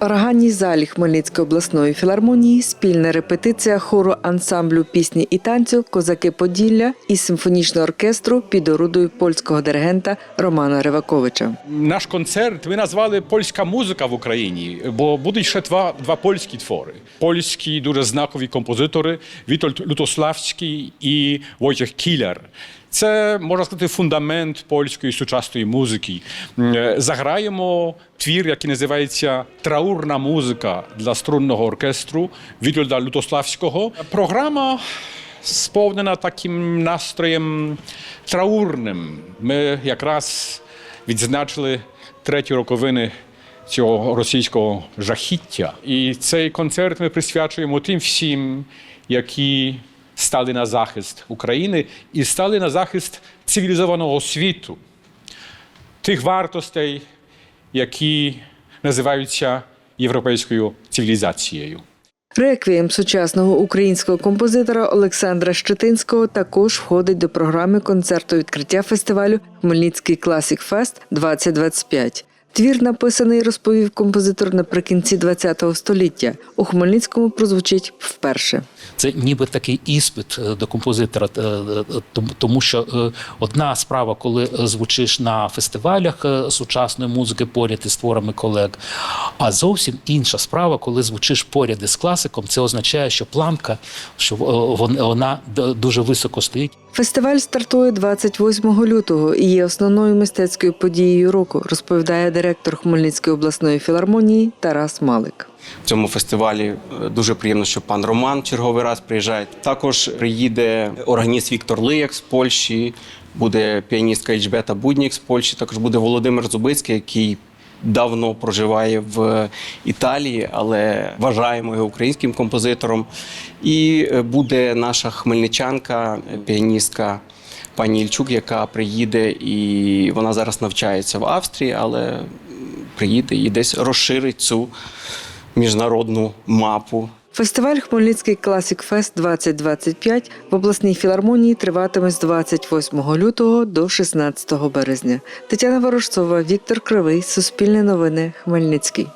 органній залі Хмельницької обласної філармонії спільна репетиція хору ансамблю пісні і танцю Козаки Поділля і симфонічного оркестру під орудою польського диригента Романа Риваковича. Наш концерт ми назвали Польська музика в Україні, бо будуть ще два, два польські твори. Польські дуже знакові композитори Вітольд Лютославський і Войciech Кіляр. Це можна сказати фундамент польської сучасної музики. Е, Заграємо твір, який називається Траурна музика для струнного оркестру Вітольда Лютославського. Програма сповнена таким настроєм траурним. Ми якраз відзначили треті роковини цього російського жахіття. І цей концерт ми присвячуємо тим всім, які стали на захист України і стали на захист цивілізованого світу, тих вартостей, які називаються європейською цивілізацією. Реквієм сучасного українського композитора Олександра Щетинського також входить до програми концерту відкриття фестивалю Хмельницький Класік Фест 2025. Твір написаний, розповів композитор наприкінці ХХ століття. У Хмельницькому прозвучить вперше. Це ніби такий іспит е, до композитора, е, е, тому- що одна справа, коли звучиш на фестивалях сучасної музики поряд із творами колег, а зовсім інша справа, коли звучиш поряд із класиком, це означає, що планка, що вона дуже високо стоїть. Фестиваль стартує 28 лютого і є основною мистецькою подією року, розповідає директор Хмельницької обласної філармонії Тарас Малик. В цьому фестивалі е, дуже приємно, що пан Роман черговий раз приїжджає. Також приїде органіст Віктор Лияк з Польщі, буде піаністка Ічбета Буднік з Польщі. Також буде Володимир Зубицький, який давно проживає в Італії, але вважаємо його українським композитором. І е, буде наша хмельничанка, е, піаністка. Пані Ільчук, яка приїде, і вона зараз навчається в Австрії, але приїде і десь розширить цю міжнародну мапу. Фестиваль Хмельницький Класік Фест 2025 в обласній філармонії триватиме з 28 лютого до 16 березня. Тетяна Ворожцова, Віктор Кривий, Суспільне новини, Хмельницький.